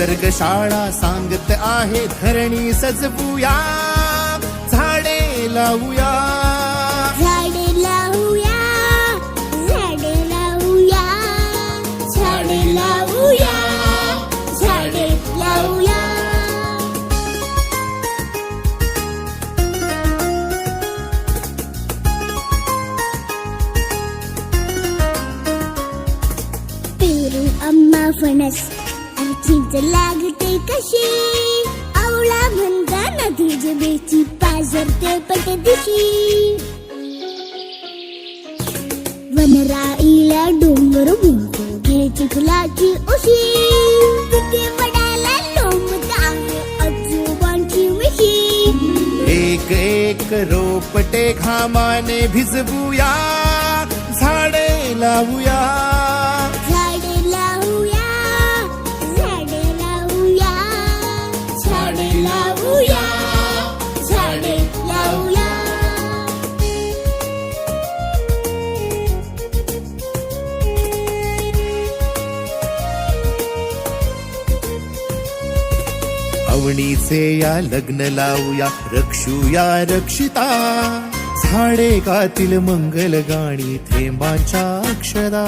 निसर्ग सांगत आहे धरणी सजवूया झाडे लावूया. झाडे लावूया झाडे लावूया झाडे लावूया झाडे लावूया. पेरू फणस आणि चिंच लागते कशी? आवळा म्हणता नदी पाजरते पट दिशी. वनराईला डोंगर मुंगो घे चिखलाची उशी. तिथे वडाला लोंबत आजोबांची मिशी एक एक रोपटे घामाने भिजवूया झाडे लावूया. अवणीचे या लग्न लावूया रक्षूया रक्षिता. झाडे गातील मंगल गाणी थेंबांच्या अक्षरा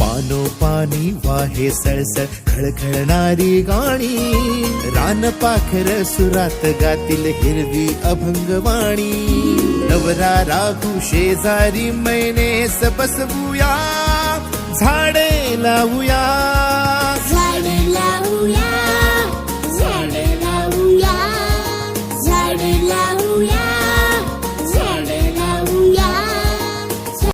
पानो पाणी वाहे सळसळ खळखळणारी गाणी. रान पाखर सुरात गातील हिरवी अभंगवाणी नवरा राहू शेजारी मैने बसवूया झाडे लावूया. baby love.